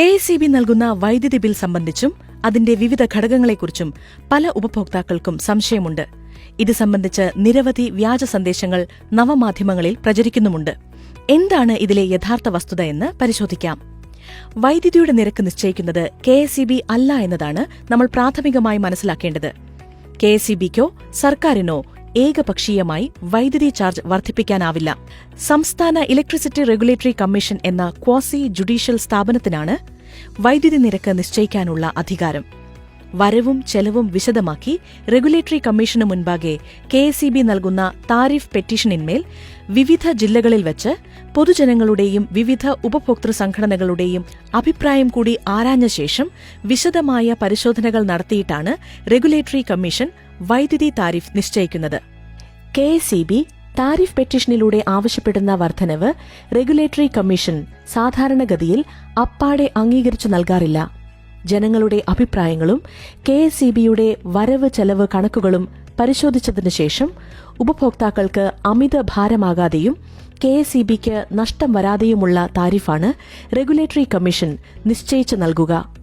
K S B നൽകുന്ന വൈദ്യുതി bill സംബന്ധിച്ചും അതിന്റെ വിവിധ ഘടകങ്ങളെക്കുറിച്ചും പല ഉപഭോക്താക്കൾക്കും സംശയമുണ്ട്. ഇത് സംബന്ധിച്ച് നിരവധി വ്യാജ സന്ദേശങ്ങൾ നവമാധ്യമങ്ങളിൽ പ്രചരിക്കുന്നുമുണ്ട്. എന്താണ് ഇതിലെ യഥാർത്ഥ വസ്തുത എന്ന് പരിശോധിക്കാം. വൈദ്യുതിയുടെ നിരക്ക് നിശ്ചയിക്കുന്നത് കെ എസ് അല്ല എന്നതാണ് നമ്മൾ പ്രാഥമികമായി മനസ്സിലാക്കേണ്ടത്. കെ എസ് ബിക്കോ സർക്കാരിനോ ഏകപക്ഷീയമായി വൈദ്യുതി ചാർജ് വർദ്ധിപ്പിക്കാനാവില്ല. സംസ്ഥാന ഇലക്ട്രിസിറ്റി റെഗുലേറ്ററി കമ്മീഷൻ എന്ന ക്വാസി ജുഡീഷ്യൽ സ്ഥാപനത്തിനാണ് വൈദ്യുതി നിരക്ക് നിശ്ചയിക്കാനുള്ള അധികാരം. വരവും ചെലവും വിശദമാക്കി റെഗുലേറ്ററി കമ്മീഷനു മുൻപാകെ കെ എസ് നൽകുന്ന താരിഫ് പെറ്റീഷനിന്മേൽ വിവിധ ജില്ലകളിൽ വച്ച് പൊതുജനങ്ങളുടെയും വിവിധ ഉപഭോക്തൃ സംഘടനകളുടെയും അഭിപ്രായം കൂടി ആരാഞ്ഞ ശേഷം വിശദമായ പരിശോധനകൾ നടത്തിയിട്ടാണ് റെഗുലേറ്ററി കമ്മീഷൻ വൈദ്യുതി താരിഫ് നിശ്ചയിക്കുന്നത്. കെ എസ് താരിഫ് പെറ്റീഷനിലൂടെ ആവശ്യപ്പെടുന്ന വർധനവ് റെഗുലേറ്ററി കമ്മീഷൻ സാധാരണഗതിയിൽ അപ്പാടെ അംഗീകരിച്ചു നൽകാറില്ല. ജനങ്ങളുടെ അഭിപ്രായങ്ങളും കെ എസ് വരവ് ചെലവ് കണക്കുകളും പരിശോധിച്ചതിനു ശേഷം ഉപഭോക്താക്കൾക്ക് അമിത ഭാരമാകാതെയും കെ എസ് ഇ ബിക്ക് നഷ്ടം വരാതെയുമുള്ള താരിഫാണ് റെഗുലേറ്ററി കമ്മീഷൻ നിശ്ചയിച്ചു നൽകുക.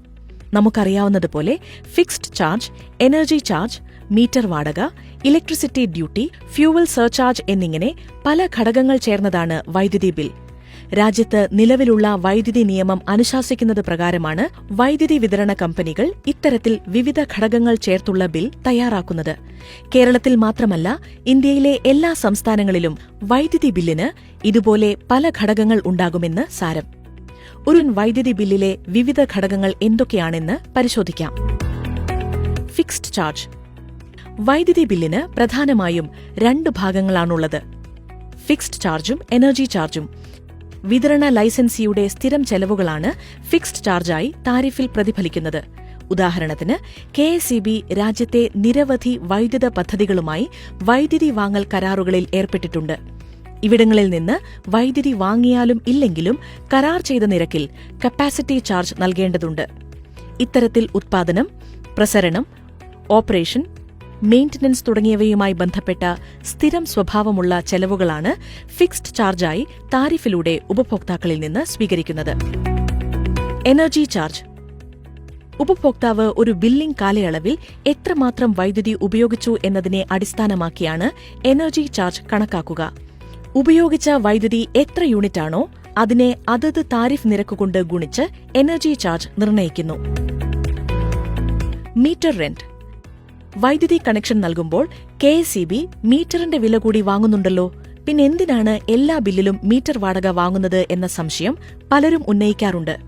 നമുക്കറിയാവുന്നതുപോലെ fixed charge energy charge meter വാടക ഇലക്ട്രിസിറ്റി ഡ്യൂട്ടി ഫ്യൂവൽ സർചാർജ് എന്നിങ്ങനെ പല ഘടകങ്ങൾ ചേർന്നതാണ് വൈദ്യുതി ബിൽ. രാജ്യത്ത് നിലവിലുള്ള വൈദ്യുതി നിയമം അനുശാസിക്കുന്നത് പ്രകാരമാണ് വൈദ്യുതി വിതരണ കമ്പനികൾ ഇത്തരത്തിൽ വിവിധ ഘടകങ്ങൾ ചേർത്തുള്ള ബിൽ തയ്യാറാക്കുന്നത്. കേരളത്തിൽ മാത്രമല്ല ഇന്ത്യയിലെ എല്ലാ സംസ്ഥാനങ്ങളിലും വൈദ്യുതി ബില്ലിന് ഇതുപോലെ പല ഘടകങ്ങൾ ഉണ്ടാകുമെന്ന് സാരം. ഒരു വൈദ്യുതി ബില്ലിലെ വിവിധ ഘടകങ്ങൾ എന്തൊക്കെയാണെന്ന് പരിശോധിക്കാം. ഫിക്സ്ഡ് ചാർജ് വൈദ്യുതി ബില്ലിന് പ്രധാനമായും രണ്ട് ഭാഗങ്ങളാണുള്ളത്. ഫിക്സ്ഡ് ചാർജും എനർജി ചാർജും. വിതരണ ലൈസൻസിയുടെ സ്ഥിരം ചെലവുകളാണ് ഫിക്സ്ഡ് ചാർജായി താരിഫിൽ പ്രതിഫലിക്കുന്നത്. ഉദാഹരണത്തിന് കെ എസ് ഇ ബി രാജ്യത്തെ നിരവധി വൈദ്യുത പദ്ധതികളുമായി വൈദ്യുതി വാങ്ങൽ കരാറുകളിൽ ഏർപ്പെട്ടിട്ടുണ്ട്. ഇവിടങ്ങളിൽ നിന്ന് വൈദ്യുതി വാങ്ങിയാലും ഇല്ലെങ്കിലും കരാർ ചെയ്ത നിരക്കിൽ കപ്പാസിറ്റി ചാർജ് നൽകേണ്ടതുണ്ട്. ഇത്തരത്തിൽ ഉത്പാദനം പ്രസരണം ഓപ്പറേഷൻ മെയിന്റനൻസ് തുടങ്ങിയവയുമായി ബന്ധപ്പെട്ട സ്ഥിരം സ്വഭാവമുള്ള ചെലവുകളാണ് ഫിക്സ്ഡ് ചാർജായി താരിഫിലൂടെ ഉപഭോക്താക്കളിൽ നിന്ന് സ്വീകരിക്കുന്നത്. Energy charge. ഉപഭോക്താവ് ഒരു ബില്ലിംഗ് കാലയളവിൽ എത്രമാത്രം വൈദ്യുതി ഉപയോഗിച്ചു എന്നതിനെ അടിസ്ഥാനമാക്കിയാണ് എനർജി ചാർജ് കണക്കാക്കുക. ഉപയോഗിച്ച വൈദ്യുതി എത്ര യൂണിറ്റാണോ അതിനെ അതത് താരിഫ് നിരക്കുകൊണ്ട് ഗുണിച്ച് എനർജി ചാർജ് നിർണയിക്കുന്നു. Meter rent. വൈദ്യുതി കണക്ഷൻ നൽകുമ്പോൾ കെ എസ് ഇ ബി മീറ്ററിന്റെ വില കൂടി വാങ്ങുന്നുണ്ടല്ലോ. പിന്നെ എന്തിനാണ് എല്ലാ ബില്ലിലും മീറ്റർ വാടക വാങ്ങുന്നത് എന്ന സംശയം പലരും ഉന്നയിക്കാറുണ്ട്.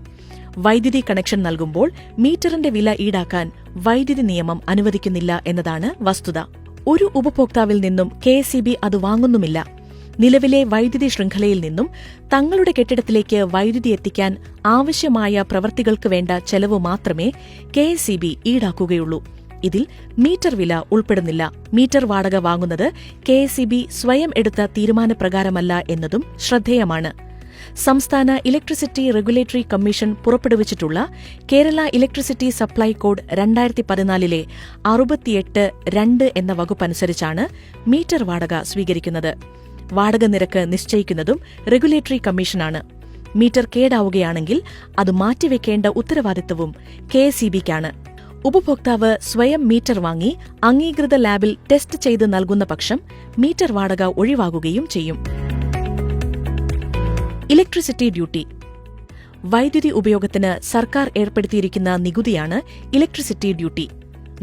വൈദ്യുതി കണക്ഷൻ നൽകുമ്പോൾ മീറ്ററിന്റെ വില ഈടാക്കാൻ വൈദ്യുതി നിയമം അനുവദിക്കുന്നില്ല എന്നതാണ് വസ്തുത. ഒരു ഉപഭോക്താവിൽ നിന്നും കെ അത് വാങ്ങുന്നുമില്ല. നിലവിലെ വൈദ്യുതി ശൃംഖലയിൽ നിന്നും തങ്ങളുടെ കെട്ടിടത്തിലേക്ക് വൈദ്യുതി എത്തിക്കാൻ ആവശ്യമായ പ്രവൃത്തികൾക്ക് വേണ്ട ചെലവ് മാത്രമേ കെ ഈടാക്കുകയുള്ളൂ. ഇതിൽ മീറ്റർ വില ഉൾപ്പെടുന്നില്ല. മീറ്റർ വാടക വാങ്ങുന്നത് കെ സ്വയം എടുത്ത തീരുമാനപ്രകാരമല്ല എന്നതും ശ്രദ്ധേയമാണ്. സംസ്ഥാന ഇലക്ട്രിസിറ്റി റെഗുലേറ്ററി കമ്മീഷൻ പുറപ്പെടുവിച്ചിട്ടുള്ള കേരള ഇലക്ട്രിസിറ്റി സപ്ലൈ കോഡ് രണ്ടായിരത്തി പതിനാലിലെ അറുപത്തിയെട്ട് രണ്ട് എന്ന വകുപ്പനുസരിച്ചാണ് മീറ്റർ വാടക സ്വീകരിക്കുന്നത്. വാടക നിരക്ക് നിശ്ചയിക്കുന്നതും റെഗുലേറ്ററി കമ്മീഷനാണ്. മീറ്റർ കേടാവുകയാണെങ്കിൽ അത് മാറ്റിവെക്കേണ്ട ഉത്തരവാദിത്തവും കെ എസ് ഉപഭോക്താവ് സ്വയം മീറ്റർ വാങ്ങി അംഗീകൃത ലാബിൽ ടെസ്റ്റ് ചെയ്ത് നൽകുന്ന പക്ഷം മീറ്റർ വാടക ഒഴിവാകുകയും ചെയ്യും. Electricity duty. വൈദ്യുതി ഉപയോഗത്തിന് സർക്കാർ ഏർപ്പെടുത്തിയിരിക്കുന്ന നികുതിയാണ് ഇലക്ട്രിസിറ്റി ഡ്യൂട്ടി.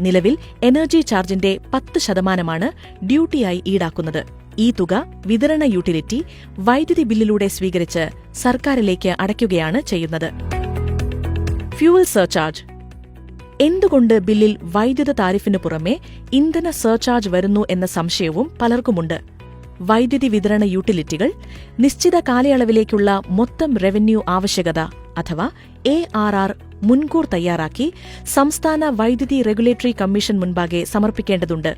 നിലവിൽ എനർജി ചാർജിന്റെ പത്ത് ശതമാനമാണ് ഡ്യൂട്ടിയായി ഈടാക്കുന്നത്. ഈ തുക വിതരണ യൂട്ടിലിറ്റി വൈദ്യുതി ബില്ലിലൂടെ സ്വീകരിച്ച് സർക്കാരിലേക്ക് അടയ്ക്കുകയാണ് ചെയ്യുന്നത്. Fuel surcharge. എന്തുകൊണ്ട് ബില്ലിൽ വൈദ്യുത താരിഫിന് പുറമെ ഇന്ധന സർചാർജ് വരുന്നു എന്ന സംശയവും പലർക്കുമുണ്ട്? വൈദ്യുതി വിതരണ യൂട്ടിലിറ്റികൾ നിശ്ചിത കാലയളവിലേക്കുള്ള മൊത്തം റവന്യൂ ആവശ്യകത അഥവാ എ ആർ ആർ മുൻകൂർ തയ്യാറാക്കി സംസ്ഥാന വൈദ്യുതി റെഗുലേറ്ററി കമ്മീഷൻ മുൻപാകെ സമർപ്പിക്കേണ്ടതുണ്ട്.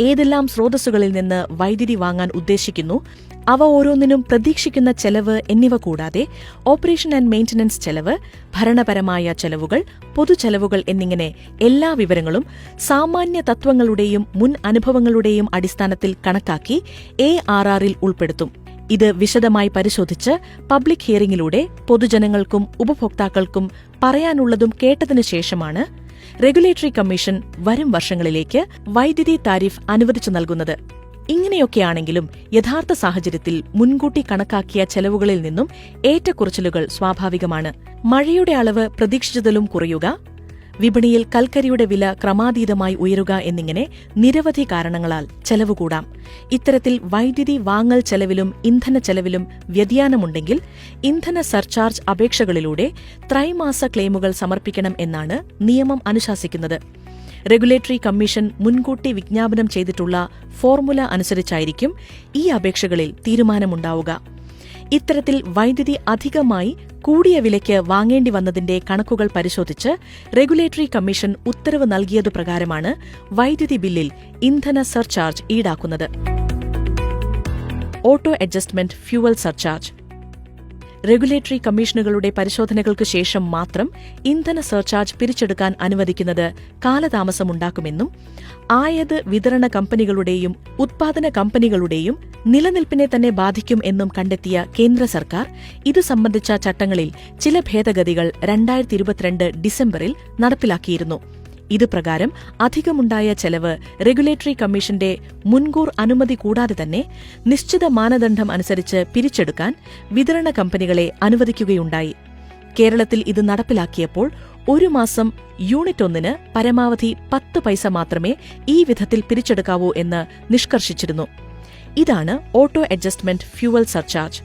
ഏതെല്ലാം സ്രോതസ്സുകളിൽ നിന്ന് വൈദ്യുതി വാങ്ങാൻ ഉദ്ദേശിക്കുന്നു അവ ഓരോന്നിനും പ്രതീക്ഷിക്കുന്ന ചെലവ് എന്നിവ കൂടാതെ ഓപ്പറേഷൻ ആൻഡ് മെയിന്റനൻസ് ചെലവ് ഭരണപരമായ ചെലവുകൾ പൊതുചെലവുകൾ എന്നിങ്ങനെ എല്ലാ വിവരങ്ങളും സാമാന്യ തത്വങ്ങളുടെയും മുൻ അനുഭവങ്ങളുടെയും അടിസ്ഥാനത്തിൽ കണക്കാക്കി എ ആർ ആറിൽ ഉൾപ്പെടുത്തും. ഇത് വിശദമായി പരിശോധിച്ച് പബ്ലിക് ഹിയറിംഗിലൂടെ പൊതുജനങ്ങൾക്കും ഉപഭോക്താക്കൾക്കും പറയാനുള്ളതും കേട്ടതിനു ശേഷമാണ് റെഗുലേറ്ററി കമ്മീഷൻ വരും വർഷങ്ങളിലേക്ക് വൈദ്യുതി താരിഫ് അനുവദിച്ചു നൽകുന്നത്. ഇങ്ങനെയൊക്കെയാണെങ്കിലും യഥാർത്ഥ സാഹചര്യത്തിൽ മുൻകൂട്ടി കണക്കാക്കിയ ചെലവുകളിൽ നിന്നും ഏറ്റക്കുറച്ചിലുകൾ സ്വാഭാവികമാണ്. മഴയുടെ അളവ് പ്രതീക്ഷിച്ചതിലും കുറയുക വിപണിയിൽ കൽക്കരിയുടെ വില ക്രമാതീതമായി ഉയരുക എന്നിങ്ങനെ നിരവധി കാരണങ്ങളാൽ ചെലവ് കൂടാം ഇത്തരത്തിൽ വൈദ്യുതി വാങ്ങൽ ചെലവിലും ഇന്ധന ചെലവിലും വ്യതിയാനമുണ്ടെങ്കിൽ ഇന്ധന സർചാർജ് അപേക്ഷകളിലൂടെ ത്രൈമാസ ക്ലെയിമുകൾ സമർപ്പിക്കണം എന്നാണ് നിയമം അനുശാസിക്കുന്നത്. റെഗുലേറ്ററി കമ്മീഷൻ മുൻകൂട്ടി വിജ്ഞാപനം ചെയ്തിട്ടുള്ള ഫോർമുല അനുസരിച്ചായിരിക്കും ഈ അപേക്ഷകളിൽ തീരുമാനമുണ്ടാവുക. ഇത്തരത്തിൽ വൈദ്യുതി അധികമായി കൂടിയ വിലയ്ക്ക് വാങ്ങേണ്ടി വന്നതിന്റെ കണക്കുകൾ പരിശോധിച്ച് റെഗുലേറ്ററി കമ്മീഷൻ ഉത്തരവ് നൽകിയതു പ്രകാരമാണ് വൈദ്യുതി ബില്ലിൽ ഇന്ധന സർചാർജ് ഈടാക്കുന്നത്. Auto adjustment fuel surcharge regulatory കമ്മീഷനുകളുടെ പരിശോധനകൾക്ക് ശേഷം മാത്രം ഇന്ധന സർചാർജ് പിരിച്ചെടുക്കാൻ അനുവദിക്കുന്നത് കാലതാമസമുണ്ടാക്കുമെന്നും ആയത് വിതരണ കമ്പനികളുടെയും ഉത്പാദന കമ്പനികളുടെയും നിലനിൽപ്പിനെ തന്നെ ബാധിക്കും എന്നും കണ്ടെത്തിയ കേന്ദ്ര സർക്കാർ ഇതു സംബന്ധിച്ച ചട്ടങ്ങളിൽ ചില ഭേദഗതികൾ രണ്ടായിരത്തി ഇരുപത്തിരണ്ട് ഡിസംബറിൽ നടപ്പിലാക്കിയിരുന്നു. ഇത് പ്രകാരം അധികമുണ്ടായ ചെലവ് റെഗുലേറ്ററി കമ്മീഷന്റെ മുൻകൂർ അനുമതി കൂടാതെ തന്നെ നിശ്ചിത മാനദണ്ഡം അനുസരിച്ച് പിരിച്ചെടുക്കാൻ വിതരണ കമ്പനികളെ അനുവദിക്കുകയുണ്ടായി. കേരളത്തിൽ ഇത് നടപ്പിലാക്കിയപ്പോൾ ഒരു മാസം യൂണിറ്റ് ഒന്നിന് പരമാവധി പത്ത് പൈസ മാത്രമേ ഈ വിധത്തിൽ പിരിച്ചെടുക്കാവൂ എന്ന് നിഷ്കർഷിച്ചിരുന്നു. ഇതാണ് ഓട്ടോ അഡ്ജസ്റ്റ്മെന്റ് ഫ്യൂവൽ സർചാർജ്.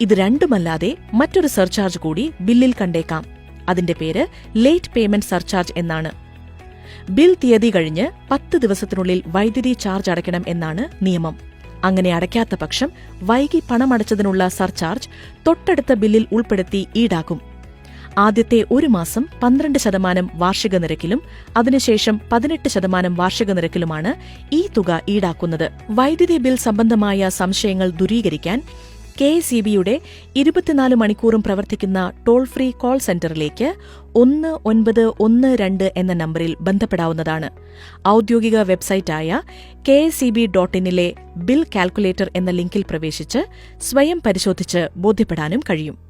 ഇത് രണ്ടുമല്ലാതെ മറ്റൊരു സർചാർജ് കൂടി ബില്ലിൽ കണ്ടേക്കാം. അതിന്റെ പേര് ലേറ്റ് പേയ്മെന്റ് സർചാർജ് എന്നാണ്. ബിൽ തീയതി കഴിഞ്ഞ് പത്ത് ദിവസത്തിനുള്ളിൽ വൈദ്യുതി ചാർജ് അടയ്ക്കണം എന്നാണ് നിയമം. അങ്ങനെ അടയ്ക്കാത്ത പക്ഷം വൈകി പണമടച്ചതിനുള്ള സർചാർജ് തൊട്ടടുത്ത ബില്ലിൽ ഉൾപ്പെടുത്തി ഈടാക്കും. ആദ്യത്തെ ഒരു മാസം പന്ത്രണ്ട് ശതമാനം വാർഷിക നിരക്കിലും അതിനുശേഷം പതിനെട്ട് ശതമാനം വാർഷിക നിരക്കിലുമാണ് ഈ തുക ഈടാക്കുന്നത്. വൈദ്യുതി ബിൽ സംബന്ധമായ സംശയങ്ങൾ ദൂരീകരിക്കാൻ കെ എസ് ഇ ബിയുടെ ഇരുപത്തിനാല് മണിക്കൂറും പ്രവർത്തിക്കുന്ന ടോൾ ഫ്രീ കോൾ സെന്ററിലേക്ക് ഒന്ന് ഒൻപത് ഒന്ന് രണ്ട് എന്ന നമ്പറിൽ ബന്ധപ്പെടാവുന്നതാണ്. ഔദ്യോഗിക വെബ്സൈറ്റായ K S E B dot ഇന്നിലെ bill calculator എന്ന ലിങ്കിൽ പ്രവേശിച്ച് സ്വയം പരിശോധിച്ച് ബോധ്യപ്പെടാനും കഴിയും.